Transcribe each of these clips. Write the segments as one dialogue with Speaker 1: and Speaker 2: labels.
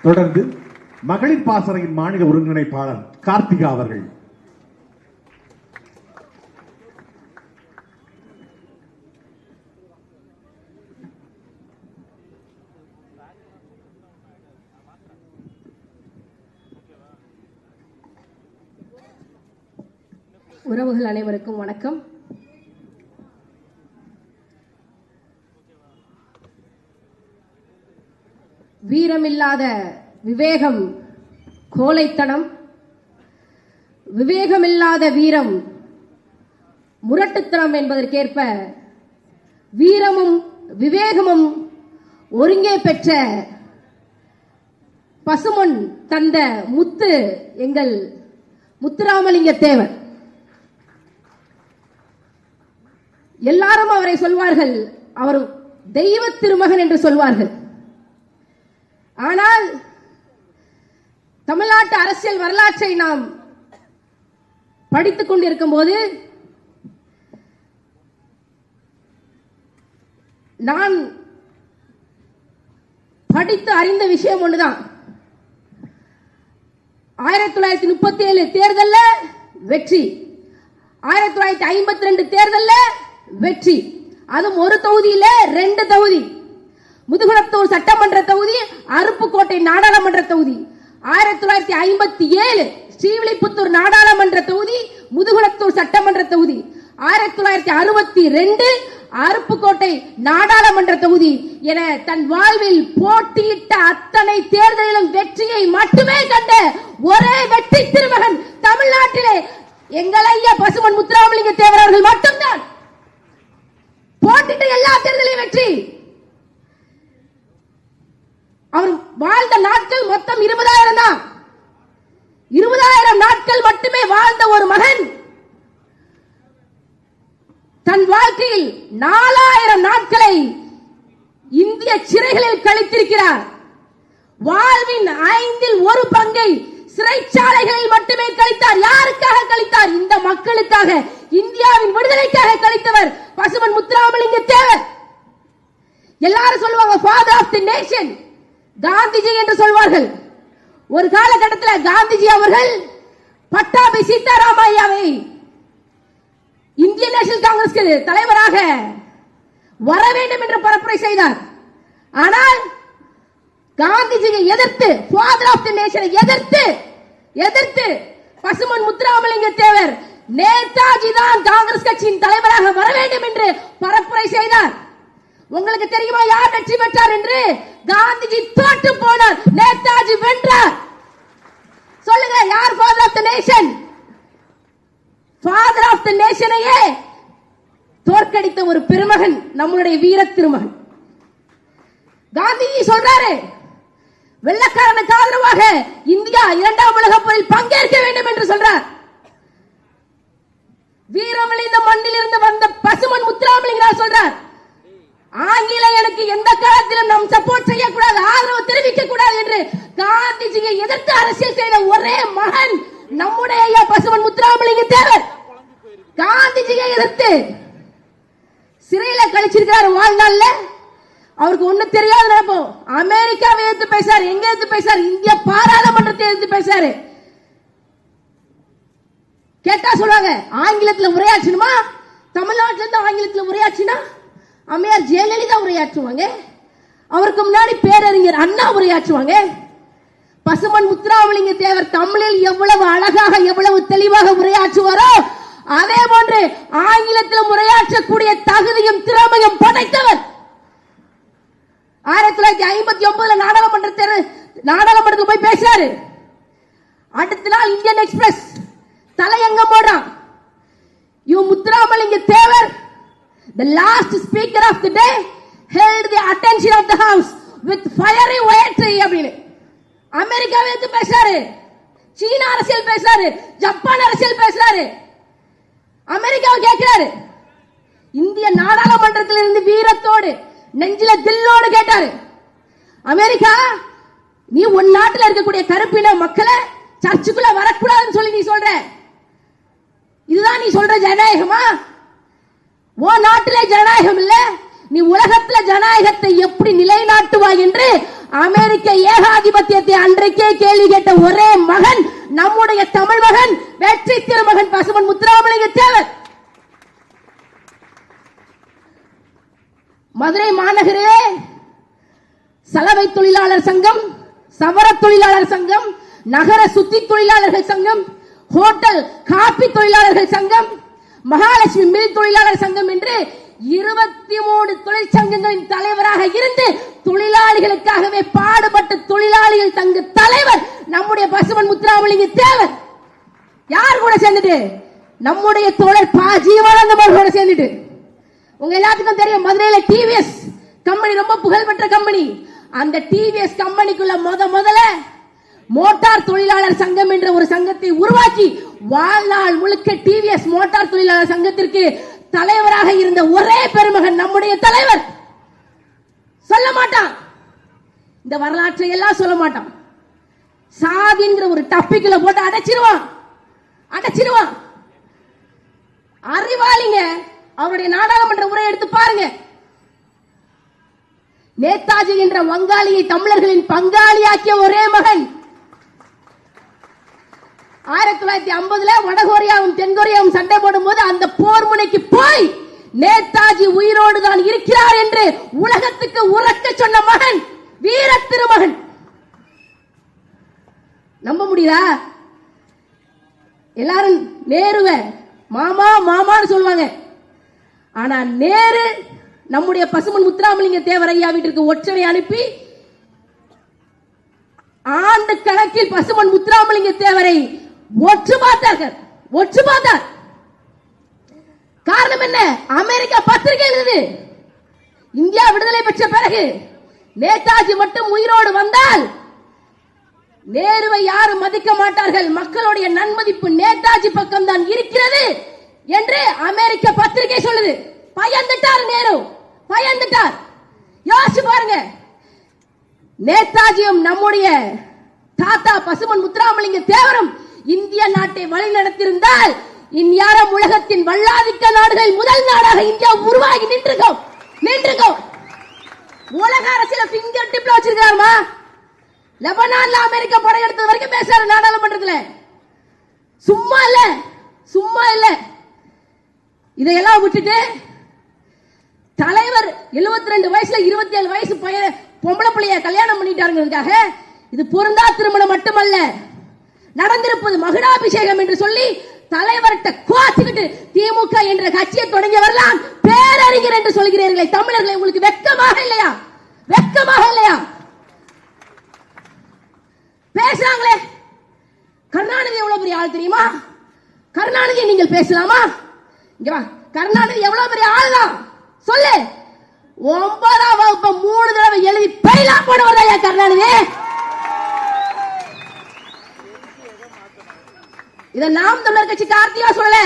Speaker 1: தொடர்ந்து மகளிர் பாசறையின் மாநில ஒருங்கிணைப்பாளர் கார்த்திகா அவர்கள்.
Speaker 2: உறவுகள் அனைவருக்கும் வணக்கம். வீரமில்லாத விவேகம் கோழைத்தனம் விவேகமில்லாத வீரம் முரட்டுத்தனம் என்பதற்கேற்ப வீரமும் விவேகமும் ஒருங்கே பெற்ற பசுமன் தந்த முத்து எங்கள் முத்துராமலிங்க தேவர் எல்லாரும் அவரை சொல்வார்கள். அவர் தெய்வ திருமகன் என்று சொல்வார்கள். ஆனால் தமிழ்நாட்டு அரசியல் வரலாற்றை நாம் படித்துக் கொண்டிருக்கும் போது நான் படித்து அறிந்த விஷயம் ஒன்றுதான் ஆயிரத்தி தொள்ளாயிரத்தி முப்பத்தி ஏழு தேர்தல்ல வெற்றி. ஆயிரத்தி தொள்ளாயிரத்தி ஐம்பத்தி ரெண்டு தேர்தல்ல வெற்றி. அதுவும் ஒரு தொகுதியில ரெண்டு தொகுதி. முதுகுளத்தூர் சட்டமன்ற தொகுதி அருப்புக்கோட்டை நாடாளுமன்ற தொகுதி. ஆயிரத்தி தொள்ளாயிரத்தி ஐம்பத்தி ஏழு ஸ்ரீவில்லிபுத்தூர் நாடாளுமன்ற தொகுதி முதுகுளத்தூர் சட்டமன்ற தொகுதி. ஆயிரத்தி தொள்ளாயிரத்தி அறுபத்தி ரெண்டு அருப்புக்கோட்டை நாடாளுமன்ற தொகுதி என தன் வாழ்வில் போட்டியிட்ட அத்தனை தேர்தலிலும் வெற்றியை மட்டுமே கண்ட ஒரே வெற்றி திருமகன் தமிழ்நாட்டிலே எங்கள் ஐயா பசுமன் முத்துராமலிங்க தேவர் அவர்கள் மட்டும்தான். போட்டிட்ட எல்லா தேர்தலையும் வெற்றி. அவர் வாழ்ந்த நாட்கள் மொத்தம் இருபதாயிரம் தான். இருபதாயிரம் நாட்கள் மட்டுமே வாழ்ந்த ஒரு மகன். தன் வாழ்க்கையில் நாலாயிரம் நாட்களை இந்திய சிறைகளில் கழித்திருக்கிறார். வாழ்வின் ஐந்தில் ஒரு பங்கை சிறைச்சாலைகளில் மட்டுமே கழித்தார். யாருக்காக கழித்தார்? இந்த மக்களுக்காக இந்தியாவின் விடுதலைக்காக கழித்தவர் பசுமன் முத்துராமலிங்க தேவர். எல்லாரும் சொல்லுவாங்க father of the nation Gandhiji என்று சொல்வார்கள். ஒரு காலகட்டத்தில் காந்திஜி அவர்கள் பட்டாபி சீதாராமையாவை இந்திய நேஷனல் காங்கிரஸ் தலைவராக வர வேண்டும் என்று பரப்புரை செய்தார். ஆனால் காந்திஜியை எதிர்த்து ஃபாதர் ஆஃப் தி நேஷனை எதிர்த்து எதிர்த்து பசுமன் முத்துராமலிங்க தேவர் நேதாஜி தான் காங்கிரஸ் கட்சியின் தலைவராக வர வேண்டும் என்று பரப்புரை செய்தார். உங்களுக்கு தெரியுமா யார் வெற்றி பெற்றார் என்று? காந்திஜி தோற்று போனார் நேதாஜி வென்றார் சொல்லுங்க யார் father of the nation father of the நேஷனையே தோற்கடித்த ஒரு பெருமகன் நம்மளுடைய வீர திருமகன். காந்திஜி சொல்றாரு வெள்ளக்காரனுக்கு ஆதரவாக இந்தியா இரண்டாம் உலக போரில் பங்கேற்க வேண்டும் என்று சொல்றார். வீரமளிந்த மண்ணில் இருந்து வந்த பசுமன் முத்துராமலிங்கனார் சொல்றார் ஆங்கிலேயனுக்கு எந்த காலத்திலும் நாம் சப்போர்ட் செய்யக்கூடாது ஆதரவு தெரிவிக்க கூடாது என்று காந்திஜியை எதிர்த்து அரசியல் செய்த ஒரே மகன் நம்முடைய ஐயா பசுமன் முத்துராமலிங்க தேவர். காந்திஜியை எதிர்த்து சிறையில கழிச்சிருக்காரு வாழ்நாள்ல. அவருக்கு ஒண்ணு தெரியாது நினைப்போம் அமெரிக்காவை எதிர்த்து பேசாரு எங்க எதிர்த்து பேசாரு இந்திய பாராளுமன்றத்தை எதிர்த்து பேசாரு கேட்டா சொல்லுவாங்க ஆங்கிலத்துல உரையாச்சுமா தமிழ்நாட்டுல இருந்து ஆங்கிலத்துல உரையாற்றினா? அம்மையார் ஜெயலலிதா உரையாற்றுவாங்க. அவருக்கு முன்னாடி பேரறிஞர் அண்ணா உரையாற்றுவாங்க. பசுமன் முத்துராமலிங்க தேவர் தமிழில் எவ்வளவு அழகாக எவ்வளவு தெளிவாக உரையாற்றுவாரோ அதே போன்று ஆங்கிலத்தில் உரையாற்றக்கூடிய தகுதியும் திறமையும் படைத்தவர். ஆயிரத்தி தொள்ளாயிரத்தி ஐம்பத்தி ஒன்பதுல நாடாளுமன்ற தேர்தல் நாடாளுமன்றத்துக்கு போய் பேசுறாரு அடுத்த நாள் இந்தியன் எக்ஸ்பிரஸ் தலையங்கம் போடுறான். இவன் Muthuramalinga Thevar the last speaker of the day held the attention of the house with fiery poetry அப்படின்னு. அமெரிக்காவை எடுத்து பேசுறாரு. சீன அரசியல் பேசுறாரு. ஜப்பான் அரசியல் பேசுறாரு. அமெரிக்காவை கேட்கிறாரு. இந்திய நாடாளுமன்றத்தில் இருந்து வீரத்தோடு நெஞ்சில தில்லோடு கேட்டாரு. அமெரிக்கா நீ உன் நாட்டில் இருக்கக்கூடிய கருப்பின மக்களை சர்ச்சுக்குள்ள வரக்கூடாதுன்னு சொல்லி நீ சொல்ற. இதுதான் நீ சொல்ற ஜனநாயகமா? உன் நாட்டிலே ஜனநாயகம் இல்ல. நீ உலகத்துல ஜனநாயகத்தை எப்படி நிலைநாட்டுவாய் என்று அமெரிக்க ஏகாதிபத்தியத்தை அன்றைக்கே கேள்வி கேட்ட ஒரே மகன் நம்முடைய தமிழ் மகன் வெற்றி திருமகன் பசுமன் முத்துராமலிங்க தேவர். மதுரை மாநகரே சலவை தொழிலாளர் சங்கம் சவர தொழிலாளர் சங்கம் நகர சுத்தி தொழிலாளர்கள் சங்கம் ஹோட்டல் காப்பி தொழிலாளர்கள் சங்கம் மகாலட்சுமி மில் தொழிலாளர் சங்கம் என்று இருபத்தி மூணு தொழிற்சங்கங்களின் தலைவராக இருந்து தொழிலாளிகளுக்காகவே பாடுபட்ட தொழிலாளிகள் தங்க தலைவர் நம்முடைய பசுமன் முத்துராமலிங்க தேவர். யார் கூட சேர்ந்துட்டு? நம்முடைய தோழர் பா. ஜீவானந்தம் கூட சேர்ந்துட்டு. உங்க எல்லாத்துக்கும் தெரியும் மதுரையில டிவிஎஸ் கம்பெனி ரொம்ப புகழ்பெற்ற கம்பெனி அந்த டிவிஎஸ் கம்பெனிக்குள்ள முத முதல்ல மோட்டார் தொழிலாளர் சங்கம் என்ற ஒரு சங்கத்தை உருவாக்கி வாழ்நாள் முழுக்க டிவிஎஸ் மோட்டார் தொழிலாளர் சங்கத்திற்கு தலைவராக இருந்த ஒரே பெருமகன் நம்முடைய தலைவர். சொல்ல மாட்டான். இந்த வரலாற்றை எல்லாம் சொல்ல மாட்டான். சாதிங்கிற ஒரு டப்பிக்கில் போட்டு அடைச்சிருவான். அடைச்சிருவான். அறிவாளிங்க அவருடைய நாடாளுமன்ற உரை எடுத்து பாருங்க. நேதாஜி என்ற வங்காளியை தமிழர்களின் பங்காளியாக்கிய ஒரே மகன் ஆயிரத்தி தொள்ளாயிரத்தி ஐம்பதுல வடகொரியாவும் தென்கொரியாவும் சண்டை போடும்போது அந்த போர் முனைக்கு போய் நேதாஜி உயிரோடு தான் இருக்கிறார் என்று உலகத்துக்கு உறக்க சொன்ன மகன் வீர திருமகன். நம்ப முடியுதா எல்லாரும் நேருவ மாமா மாமான்னு சொல்லுவாங்க. ஆனா நேரு நம்முடைய பசுமன் முத்துராமலிங்க தேவர் ஐயா வீட்டிற்கு ஒற்றனை அனுப்பி ஆண்டு கணக்கில் பசுமன் முத்துராமலிங்க தேவரை ஒற்று பார்த்தார்கள் ஒற்று பார்த்தார் காரணம் என்ன? அமெரிக்கா பத்திரிகை எழுது இந்தியா விடுதலை பெற்ற பிறகு நேதாஜி மட்டும் உயிரோடு வந்தால் நேருவை யாரும் மதிக்க மாட்டார்கள். மக்களுடைய நன்மதிப்பு நேதாஜி பக்கம் தான் இருக்கிறது என்று அமெரிக்க பத்திரிகை சொல்லுது. பயந்துட்டார் நேரு. பயந்துட்டார். யோசிச்சு பாருங்க. நேதாஜியும் நம்முடைய தாத்தா பசுமன் முத்துராமலிங்க தேவரும் இந்திய நாட்டை வழிநடத்தியிருந்தால் இந்நேரம் உலகத்தின் வல்லாதிக்க நாடுகள் முதல் நாடாக இந்தியா உருவாகி நின்றுக்கும். நின்றுக்கும். உலக அரசியல பிங்கர் டிப்ல வச்சிருக்காருமா லெபனான்ல அமெரிக்கா படையெடுத்தது வரைக்கும் பேசுறாரு நாடாளுமன்றத்துல. சும்மா இல்ல. சும்மா இல்ல. இதையெல்லாம் விட்டுட்டு தலைவர் 72 ரெண்டு வயசுல இருபத்தி ஏழு வயசு பையன் பொம்பளை பிள்ளைய கல்யாணம் பண்ணிட்டாருங்கிறதுக்காக இது பொருந்தா திருமணம் மட்டுமல்ல. நடந்திருப்பது மகுடாபிஷேகம் என்று சொல்லி தலைவர்கிட்ட கோச்சுக்கிட்டு திமுக என்ற கட்சியை தொடங்கியவரெல்லாம் பேரறிஞர் என்று சொல்கிறீர்களே. தமிழர்களை உங்களுக்கு வெட்கமாக இல்லையா? வெக்கமாக இல்லையா? பேசுறாங்களே. கருணாநிதி எவ்வளவு பெரிய ஆள் தெரியுமா? கருணாநிதி நீங்கள் பேசலாமா? இங்க வா. கருணாநிதி எவ்வளவு பெரிய ஆள் தான் சொல்லு. ஒன்பதாம் வகுப்பு மூணு தடவை எழுதி பெயிலா போடுவதா கருணாநிதி. இத நாம் தமிழர் கட்சி கார்த்திகா சொல்லல.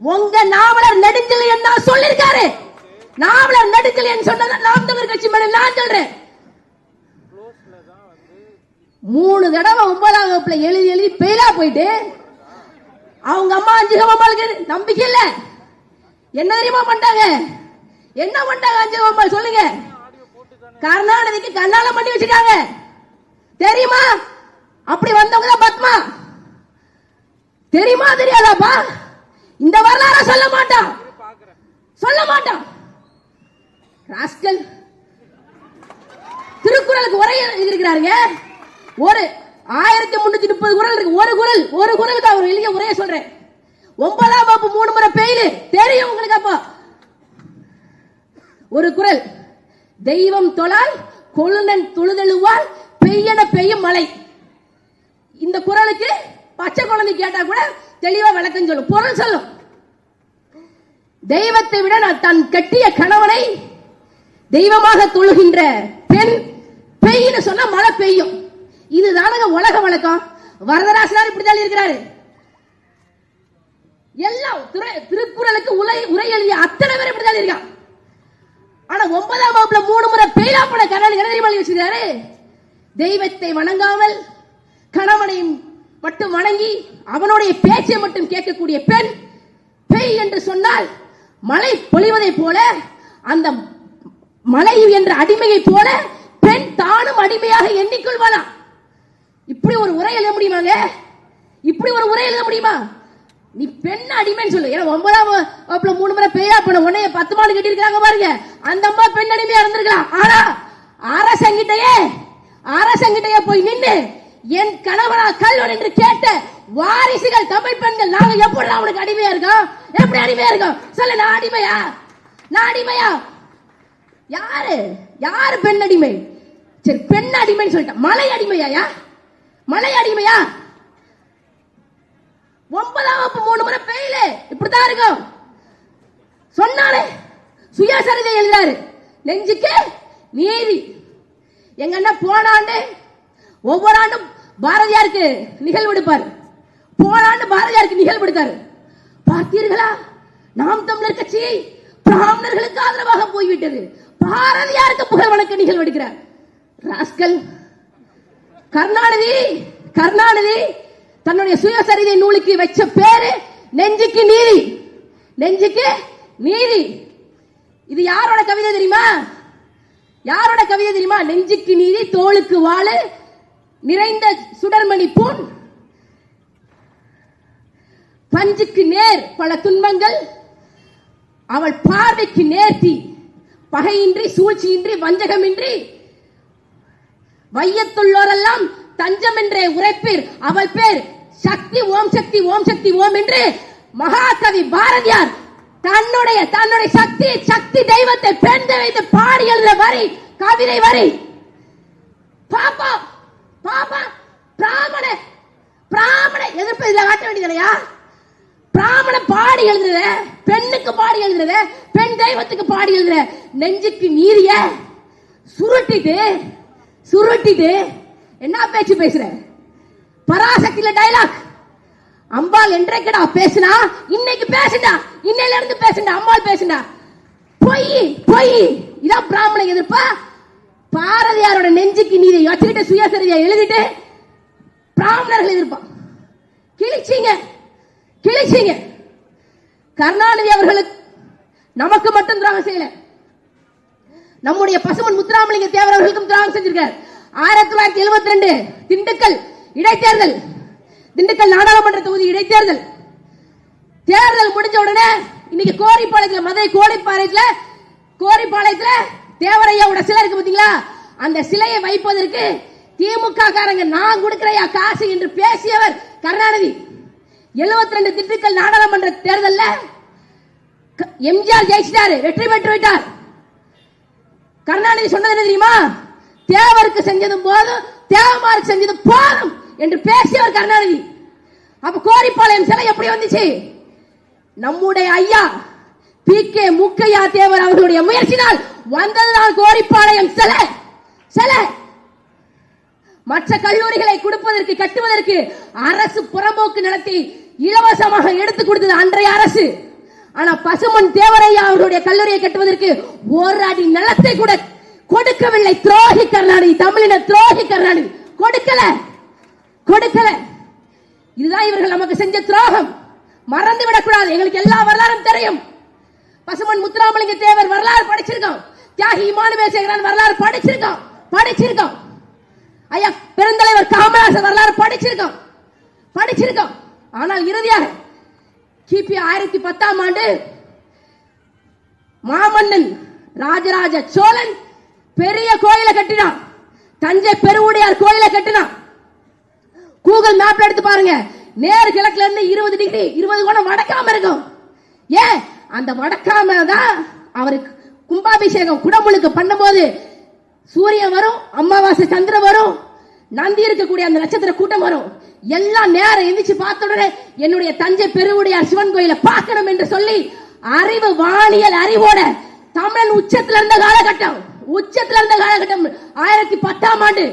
Speaker 2: உங்க நாவலர் நெடுஞ்செழியன் தான் சொல்லிருக்காரு நாவலர் நெடுஞ்செழியன் சொன்னதை நாம் தமிழர் கட்சி மேல நான் சொல்றேன். மூணு தடவை ஒன்பதாம் வகுப்புல எழுதி எழுதி பெயிலா போயிட்டு அவங்க அம்மா அஞ்சு அம்மாளுக்கு நம்பிக்கை இல்ல. என்ன தெரியுமா பண்ணிட்டாங்க? என்ன பண்ணிட்டாங்க அஞ்சு அம்மாள் சொல்லுங்க. கருணாநிதிக்கு கண்ணால பண்ணி வச்சுட்டாங்க. தெரியுமா? அப்படி வந்தவங்க தான் பத்மா. தெரியுமா தெரியாதாப்பா? இந்த வரலாற சொல்ல மாட்டான். சொல்ல மாட்டான். ராஸ்கல் திருக்குறளுக்கு உரை எழுதியிருக்கிறாருங்க. ஒரு ஆயிரத்தி முன்னூத்தி முப்பது குரல் இருக்கு. ஒரு குரல் ஒரு குரலுக்கு அவர் எழுதிய உரைய சொல்றேன். ஒன்பதாம் வகுப்பு மூணு முறை பெயிலு தெரியும் உங்களுக்கு அப்போ. ஒரு குரல் தெய்வம் தொழால் கொழுநன் தொழுதழுவால் பெய்யன பெய்யும் மலை இந்த குரலுக்கு பச்சை குழந்தை கேட்டா கூட தெளிவா விளக்கம் சொல்லும். பொருள் சொல்லும். தெய்வத்தை விட நான் தன் கட்டிய கணவனை தெய்வமாக தொழுகின்ற பெண் பெய்னு சொன்னா மழை பெய்யும். இதுதானங்க உலக வழக்கம். வரதராசனார் இப்படிதான் இருக்கிறாரு. எல்லாம் திருக்குறளுக்கு உரை உரை எழுதிய அத்தனை பேர் இப்படிதான் இருக்கான் ஆனா ஒன்பதாம் வகுப்புல மூணு முறை பெயிலா போன கண்ணன் என்ன எழுதி வச்சிருக்காரு தெய்வத்தை வணங்காமல் கணவனையும் மட்டும் வணங்கி அவனுடைய பேச்சை மட்டும் கேட்கக்கூடிய பெண் பெய் என்று சொன்னால் மலை பொழிவதை போல அந்த மலை என்ற அடிமையை போல பெண் தானும் அடிமையாக எண்ணிக்கொள்வானா இப்படி ஒரு உரை எழுத முடியுமாங்க? இப்படி ஒரு உரை எழுத முடியுமா? நீ பெண் அடிமைன்னு சொல்லு. ஏன்னா ஒன்பதாம் வகுப்புல மூணு முறை பெய்யா பண்ண உடனே பத்து மாடு கட்டியிருக்காங்க பாருங்க. அந்த அம்மா பெண் அடிமையா இருந்திருக்கலாம். ஆனா அரசங்கிட்டயே அரசங்கிட்டயே போய் நின்று என் கணவனா கல்வன் என்று கேட்ட வாரிசுகள் தமிழ் பெண்கள் நாங்க எப்படி அவனுக்கு அடிமையா இருக்கோம்? எப்படி அடிமையா இருக்கோம்? சொல்லு நான் அடிமையா? நான் அடிமையா? யாரு? யாரு பெண் அடிமை? சரி பெண் அடிமைன்னு சொல்லிட்டேன். மலை அடிமையா மலை அடிமையா? ஒன்பதாம் வகுப்பு மூணு முறை பெயில இப்படித்தான் இருக்கும். சொன்னாலே சுயசரிதை எழுதாரு. நெஞ்சுக்கு நீதி. எங்க அண்ணன் போன ஆண்டு ஒவ்வொரு ஆண்டும் பாரதியாருக்கு நிகழ்வு எடுப்பார். போன பாரதியாருக்கு நிகழ்வு எடுத்தாரு. பார்த்தீர்களா? நாம் தமிழர் கட்சி பிராமணர்களுக்கு ஆதரவாக போய்விட்டது. பாரதியாருக்கு புகழ் வணக்க நிகழ்வு எடுக்கிறார். ராஸ்கல் கருணாநிதி கருணாநிதி தன்னுடைய சுயசரிதை நூலுக்கு வச்ச பேரு நெஞ்சுக்கு நீதி. நெஞ்சுக்கு நீதி. இது யாரோட கவிதை தெரியுமா? யாரோட கவிதை தெரியுமா? நெஞ்சுக்கு நீதி தோளுக்கு வாழு நிறைந்த சுடர்மணி பூன் பஞ்சுக்கு நேர் பல துன்பங்கள். அவள் பார்வைக்கு நேர்த்தி. பகையின்றி சூழ்ச்சியின்றி வஞ்சகமின்றி. வையத்துள்ளோரெல்லாம் தஞ்சம் என்றே உரைப்பீர். அவள் பேர் சக்தி ஓம் சக்தி ஓம் சக்தி ஓம் என்று மகாகவி பாரதியார் தன்னுடைய தன்னுடைய சக்தி சக்தி தெய்வத்தை பெண் வைத்து பாடி எழுத வரி கவிதை வரி. பாப்பா பாப்பா பிராமண பிராமண எதிர்ப்பு இதுல காட்ட வேண்டியதுலையா பிராமண பாடி எழுதுற பெண்ணுக்கு பாடி எழுதுற பெண் தெய்வத்துக்கு பாடி எழுதுற நெஞ்சுக்கு நீரிய சுருட்டிட்டு சுருட்டிட்டு என்ன பேச்சு பேசுற? பராசக்தியில டைலாக் அம்பாள் என்றைக்கடா பேசுனா? இன்னைக்கு பேசுடா இன்னையில இருந்து பேசுடா அம்பாள் பேசுடா பொய் பொய். இதான் பிராமண எதிர்ப்பா? பாரதியாரோட நெஞ்சுக்கு நீ வச்சுக்கிட்டு சுயசரிதையை எழுதிட்டு பிராமணர்கள் எதிர்ப்பான். கிழிச்சிங்க கிழிச்சிங்க. கருணாநிதி அவர்களுக்கு நமக்கு மட்டும் துரோகம் செய்யல. நம்முடைய பசுமன் முத்துராமலிங்க தேவர் அவர்களுக்கும் செஞ்சிருக்கார். ஆயிரத்தி தொள்ளாயிரத்தி எழுபத்தி ரெண்டு திண்டுக்கல் இடைத்தேர்தல் திண்டுக்கல் நாடாளுமன்ற தொகுதி இடைத்தேர்தல். தேர்தல் முடிஞ்ச உடனே இன்னைக்கு கோரிப்பாளையத்துல மதுரை கோரிப்பாளையத்தில் கோரிப்பாளையத்தில் தேவரையாவோட சிலை இருக்கு பாத்தீங்களா? அந்த சிலையை வைப்பதற்கு திமுக காரங்க நான் கொடுக்கிறையா காசு என்று பேசியவர் கருணாநிதி. 72 ரெண்டு திட்டுக்கள் நாடாளுமன்ற தேர்தல்ல க- எம்ஜிஆர் ஜெயிச்சிட்டாரு வெற்றி பெற்று விட்டார். கருணாநிதி சொன்னது தெரியுமா? தேவருக்கு செஞ்சதும் போதும் தேவமாருக்கு செஞ்சதும் போதும் என்று பேசியவர் கருணாநிதி. அப்ப கோரிப்பாளையம் சிலை எப்படி வந்துச்சு? நம்முடைய ஐயா பி கே முக்கையா தேவர் அவர்களுடைய முயற்சினால் வந்ததுதான் கோரிப்பாளையம். சில சில. மற்ற கல்லூரிகளை கொடுப்பதற்கு கட்டுவதற்கு அரசு புறம்போக்கு நடத்தி இலவசமாக எடுத்து கொடுத்தது அன்றைய அரசு. ஆனா பசுமன் தேவரையா அவருடைய கல்லூரியை கட்டுவதற்கு ஒரு அடி நிலத்தை கூட கொடுக்கவில்லை. துரோகி கருணாநிதி தமிழின துரோகி கருணாநிதி. கொடுக்கல கொடுக்கல. இதுதான் இவர்கள் நமக்கு செஞ்ச துரோகம். மறந்து விடக்கூடாது எங்களுக்கு எல்லா வரலாறும் தெரியும். பசுமன் முத்துராமலிங்க தேவர் வரலாறு படிச்சிருக்கோம். தியாகி இமானுவேல் சேகரன் வரலாறு படிச்சிருக்கோம் படிச்சிருக்கோம் ஐயா பெருந்தலைவர் காமராசர் வரலாறு படிச்சிருக்கோம் படிச்சிருக்கோம் ஆனால் இறுதியாக கிபி ஆயிரத்தி பத்தாம் ஆண்டு மாமன்னன் ராஜராஜ சோழன் பெரிய கோயிலை கட்டினான். தஞ்சை பெருவுடையார் கோயிலை கட்டினான். கூகுள் மேப்ல எடுத்து பாருங்க. நேர் கிழக்குல இருந்து இருபது டிகிரி இருபது கோணம் வடக்காம இருக்கும். ஏன்? அந்த வடக்காம தான் அவருக்கு கும்பாபிஷேகம் குடமுழுக்கு பண்ணும்போது சூரியன் வரும் அமாவாசை சந்திரன் வரும் நந்தி இருக்கக்கூடிய அந்த நட்சத்திர கூட்டம் வரும். எல்லாம் நேரம் எந்திரிச்சு பார்த்த உடனே என்னுடைய தஞ்சை பெருவுடையார் சிவன் கோயிலை பார்க்கணும் என்று சொல்லி அறிவு வானியல் அறிவோட தமிழன் உச்சத்துல இருந்த காலகட்டம் உச்சத்துல இருந்த காலகட்டம் ஆயிரத்தி பத்தாம் ஆண்டு.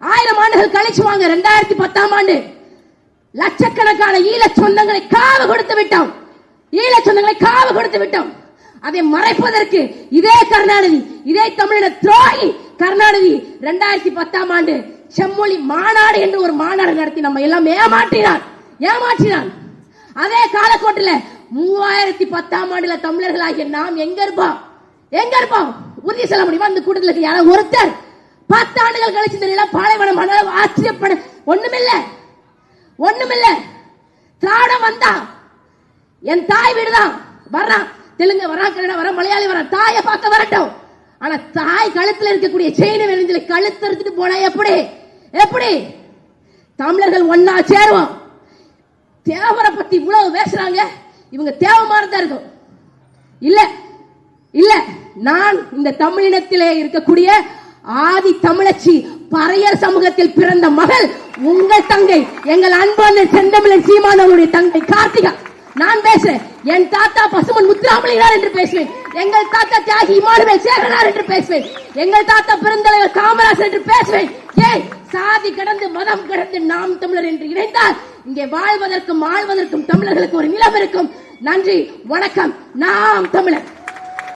Speaker 2: ஆயிரம் ஆண்டுகள் கழிச்சு வாங்க ரெண்டாயிரத்தி பத்தாம் ஆண்டு. லட்சக்கணக்கான ஈழ சொந்தங்களை காவு கொடுத்து விட்டோம். ஈழ சொந்தங்களை காவு கொடுத்து விட்டோம். அதை மறைப்பதற்கு இதே கருணாநிதி இதே தமிழின துரோகி கருணாநிதி ரெண்டாயிரத்தி பத்தாம் ஆண்டு செம்மொழி மாநாடு என்று ஒரு மாநாடு நடத்தி நம்ம எல்லாம் ஏமாற்றினான் ஏமாற்றினான் அதே காலக்கோட்டில் மூவாயிரத்தி பத்தாம் ஆண்டுல தமிழர்களாகிய நாம் எங்க இருப்போம்? எங்க இருப்போம்? உறுதி சொல்ல முடியுமா? அந்த கூட்டத்தில் இருக்க யாராவது ஒருத்தர் பத்து ஆண்டுகள் கழிச்சு தெரியல பாலைவனம் ஆனால் ஆச்சரியப்பட ஒண்ணுமில்ல. ஒண்ணுமில்ல. திராவிடம் வந்தா என் தாய் வீடுதான். வர்றான். தெலுங்கு வரான் கன்னடா வர மலையாளி வரான் தாயை பார்க்க வரட்டும். ஆனா தாய் கழுத்துல இருக்கக்கூடிய செயின வெளிஞ்சல கழுத்து எடுத்துட்டு போனா எப்படி? எப்படி? தமிழர்கள் ஒன்னா சேருவோம். தேவரை பத்தி இவ்வளவு பேசுறாங்க. இவங்க தேவமானதா இருக்கும். இல்ல இல்ல நான் இந்த தமிழினத்திலே இருக்கக்கூடிய ஆதி தமிழச்சி பறையர் சமூகத்தில் பிறந்த மகள் உங்கள் தங்கை. எங்கள் அன்பான செந்தமிழன் சீமானவருடைய தங்கை கார்த்திகா. நான் பேசுறேன். என் தாத்தா பசுமன் முத்துராமலிங்கனார் என்று பேசுவேன். எங்கள் தாத்தா தியாகி இமானுவேல் சேகரனார் என்று பேசுவேன். எங்கள் தாத்தா பெருந்தலைவர் காமராசர் என்று பேசுவேன். ஏன் சாதி கடந்து மதம் கடந்து நாம் தமிழர் என்று இணைந்தால் இங்கே வாழ்வதற்கும் ஆழ்வதற்கும் தமிழர்களுக்கு ஒரு நிலம் இருக்கும். நன்றி வணக்கம். நாம் தமிழர்.